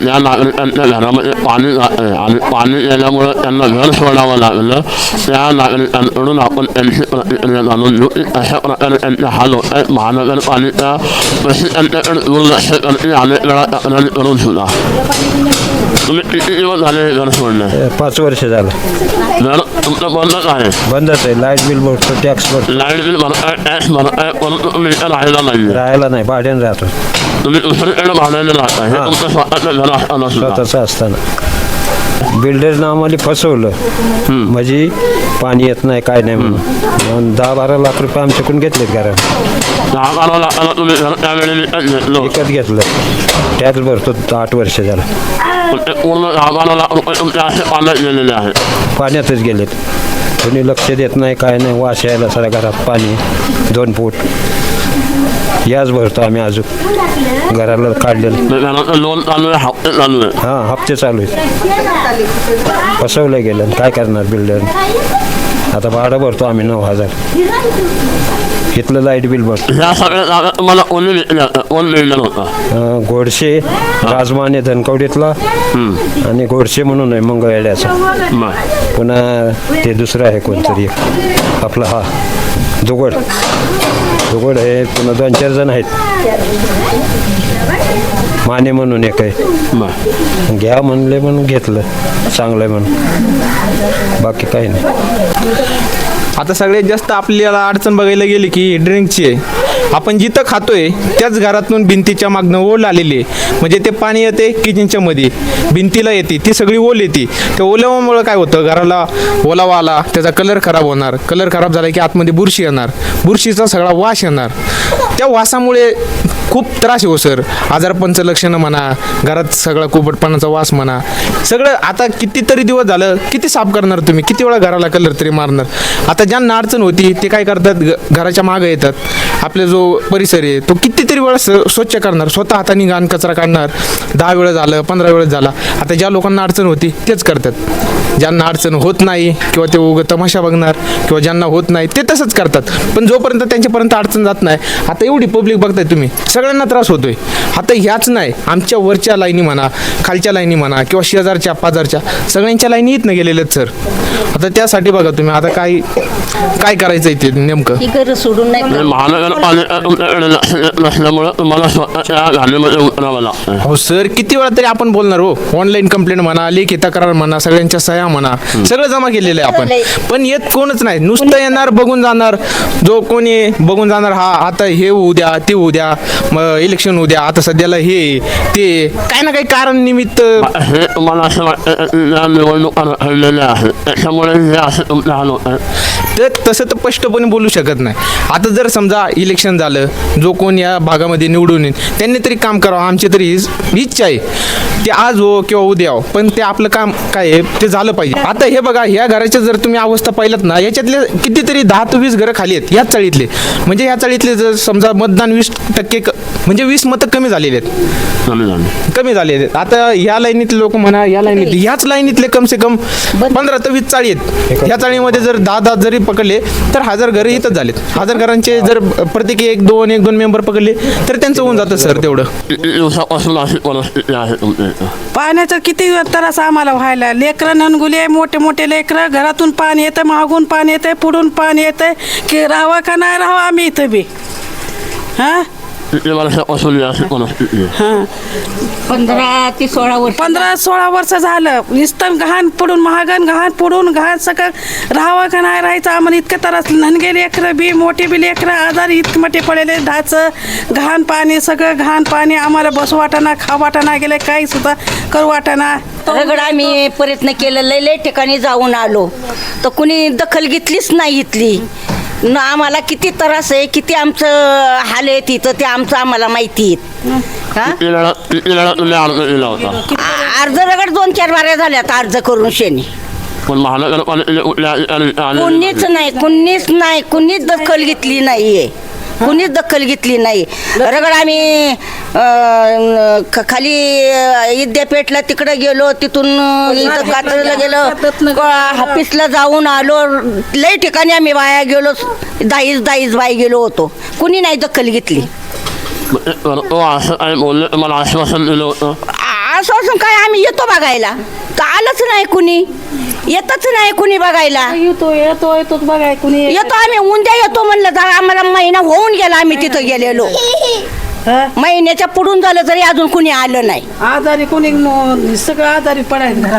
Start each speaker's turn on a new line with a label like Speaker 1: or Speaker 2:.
Speaker 1: या नागरिकांच्या घरामध्ये पाणी जात आहे आणि पाणी गेल्यामुळं त्यांना घर सोडावं लागलं त्या नागरिकांकडून आपण त्यांची प्रतिक्रिया जाणून घेऊ की अशा प्रकारे त्यांचे हाल होत आहेत महानगरपालिका कशी त्यांच्याकडे दुर्लक्ष करते अनेक वेळा तक्रारी करून सुद्धा तुम्ही किती दिवस झाले घर सोडले
Speaker 2: पाच वर्ष झालं.
Speaker 1: घर तुमचं बंदच आहे.
Speaker 2: बंदच आहे लाइट बिल भरतो टॅक्स भरतो
Speaker 1: लाइट बिल भरताय टॅक्स भरताय परंतु तुम्ही इथं राहायला नाही
Speaker 2: राहायला नाही भाड्याने राहतो.
Speaker 1: तुम्ही दुसरीकडे भाड्याने राहताय हे तुमचं स्वतःचं घर असताना सुद्धा
Speaker 2: स्वतःचं असताना. बिल्डरनं आम्हाला फसवलं. म्हणजे पाणी येत नाही काय नाही म्हणून. दहा बारा लाख रुपये आमच्याकडून घेतलेत घरात.
Speaker 1: विकत घेतलं.
Speaker 2: टॅक्स भरतो आठ वर्ष झालं. पाण्यातच गेलेत. कोणी लक्ष देत नाही काय नाही वास यायला सगळ्या घरात पाणी दोन फूट. याच भरतो आम्ही अजून घराला काढलेलं.
Speaker 1: लोन चालू आहे हप्ते चालू आहे
Speaker 2: हां हप्ते चालू आहेत. फसवलं गेलं. काय करणार बिल्डर आता भाडं भरतो आम्ही नऊ हजार. इथलं लाइट बिल भरतो.
Speaker 1: ह्या सगळ्या जागा तुम्हाला कोणी विकल्या? कोण मिळणार होता
Speaker 2: अं, गोडशे राजमाने धनकवडीतला आणि गोडशे म्हणून आहे मंगळवेड्याचा.
Speaker 1: बरं.
Speaker 2: पुन्हा ते दुसरं आहे कोणतरी एक. आपलं हा. दुगड दुगड आहे पुन्हा दोन चार जण आहेत. माने म्हणून एक आहे. घ्या म्हणले म्हणून घेतलं. चांगलं आहे म्हणून. बाकी काही नाही.
Speaker 3: आता सगळ्यात जास्त आपल्याला अडचण बघायला गेली की ड्रिंकची आहे. आपण जिथं खातोय त्याच घरातून भिंतीच्या मागणं ओल आलेली आहे. म्हणजे ते पाणी येते किचनच्या मध्ये भिंतीला येते ती सगळी ओल येते. त्या ओलावामुळे काय होतं? घराला ओलावा आला त्याचा कलर खराब होणार. कलर खराब झाला की आतमध्ये बुरशी येणार. बुरशीचा सगळा वास येणार. त्या वासामुळे खूप त्रास हो सर. आजारपणचं लक्षणं म्हणा घरात सगळा कुबटपणाचा वास म्हणा सगळं आता कितीतरी दिवस झालं किती साफ करणार तुम्ही? किती वेळा घराला कलर तरी मारणार? आता ज्यांना अडचण होती ते काय करतात? घराच्या मागं येतात. आपला जो परिसर आहे तो कितीतरी वेळा स्वच्छ करणार. स्वतः हाताने घाण कचरा काढणार. दहा वेळ झालं पंधरा वेळ झाला. आता ज्या लोकांना अडचण होती तेच करतात. ज्यांना अडचण होत नाही किंवा ते उगं तमाशा बघणार किंवा ज्यांना होत नाही ते तसंच करतात. पण जोपर्यंत त्यांच्यापर्यंत अडचण जात नाही आता एवढी पब्लिक बघताय तुम्ही सगळ्यांना त्रास होतोय. आता ह्याच नाही आमच्या वरच्या लाईनी म्हणा खालच्या लाईनी म्हणा किंवा हजारच्या पाच हजारच्या सगळ्यांच्या लाईनी येत ना गेलेल्या सर. आता त्यासाठी बघा तुम्ही आता काय काय करायचं ते नेमकं?
Speaker 4: ही घरं सोडून नाही
Speaker 1: नसल्यामुळं तुम्हाला स्वतःच्या घाणीमध्ये उतरावं लागतं
Speaker 3: हो सर किती वेळा तरी आपण बोलणार हो. ऑनलाईन कंप्लेंट म्हणा लेखी तक्रार म्हणा सगळ्यांच्या सह्या म्हणा सगळं जमा केलेलं आहे आपण. पण येत कोणच नाही. नुसतं येणार बघून जाणार. जो कोणी बघून जाणार हा आता हे होऊ द्या ते होऊ द्या मग इलेक्शन होऊ द्या आता सध्याला हे ते काय ना काही कारण निमित्त
Speaker 1: हे तुम्हाला असं वाटतं की या निवडणुका रखडलेल्या आहेत. त्याच्यामुळे हे असं
Speaker 3: तर तसं तर स्पष्टपणे बोलू शकत नाही. आता जर समजा इलेक्शन झालं जो कोण या भागामध्ये निवडून येईल त्यांनी तरी काम करावं आमची तरी हीच इच्छा आहे. ते आज हो किंवा उद्या हो पण ते आपलं काम काय आहे ते झालं पाहिजे. आता हे बघा ह्या घराच्या जर तुम्ही अवस्था पाहिलात ना याच्यातले कितीतरी दहा ते वीस घरं खाली आहेत याच चाळीतले. म्हणजे ह्या चाळीतले जर समजा मतदान वीस टक्के क- म्हणजे वीस मतं कमी झालेली आहेत.
Speaker 1: कमी झाले.
Speaker 3: कमी झाले आहेत. आता ह्या लाईनीतले लोक म्हणा या लाईनीत ह्याच लाईनीतले कम से कम पंधरा ते वीस चाळी आहेत. ह्या चाळीमध्ये जर दहा दहा जरी पकडले तर हजार घरं इथंच झालेत. हजार घरांचे जर प्रत्येकी एक दोन एक दोन मेंबर पकडले तर त्यांचं होऊन जातं सर तेवढं.
Speaker 1: किती दिवसापासून अशी परिस्थिती आहे तुमच्या इथं
Speaker 5: पाण्याचं किती त्रास आम्हाला व्हायला. लेकरं ननगुले मोठे मोठे लेकरं घरातून पाणी येतं मागून पाणी येतं पुढून पाणी येतं की राहावं का नाही राहावं आम्ही इथं बी. हां?
Speaker 4: पंधरा ते सोळा वर्ष.
Speaker 5: पंधरा सोळा वर्ष झालं. नुसतं घाण पडून महागण घाण पडून घाण सगळं राहावं का नाही राहायचं? आम्हाला इतकं त्रास. ननगे लेकरं बी मोठे बी लेकरं आजार इतके मोठे पडलेले ढाचं घाण पाणी सगळं घाण पाणी आम्हाला बसू वाटाना खा वाटाना गेले काही सुद्धा करू वाटाना
Speaker 4: रगड आम्ही प्रयत्न केलं लय लय ठिकाणी जाऊन आलो. तर कुणी दखल घेतलीच नाही इथली. न आम्हाला किती त्रास आहे किती आमचं हाल आहे तिथं ते आमचं आम्हाला माहिती हा?
Speaker 1: तुम्ही अर्ज
Speaker 4: रगड दोन चार बाऱ्या झाल्यात अर्ज करून शेणी कुणीच नाही कुणीच नाही कुणीच दखल घेतली नाहीये. कुणीच दखल घेतली नाही. रगड आम्ही अं, ख- खाली अं, विद्यापीठला तिकडे गेलो तिथून इथं गेलो. हाफिसला जाऊन आलो. लई ठिकाणी आम्ही वाया गेलो. दाईस दाईस बाई गेलो होतो. कुणी नाही दखल घेतली.
Speaker 1: बोलले मला आश्वासन दिलं होतं.
Speaker 4: आ- असं असून काय? आम्ही येतो बघायला. तर आलंच नाही कुणी. येतच नाही कुणी बघायला.
Speaker 5: येतो येतो येतो बघाय कुणी.
Speaker 4: येतो आम्ही उद्या येतो म्हणलं तर आम्हाला महिना होऊन गेला आम्ही तिथं गेलेलो. महिन्याच्या पुढून झालं तरी अजून कुणी आलं नाही.
Speaker 5: आजारी कोणी सगळं आजारी पडायचं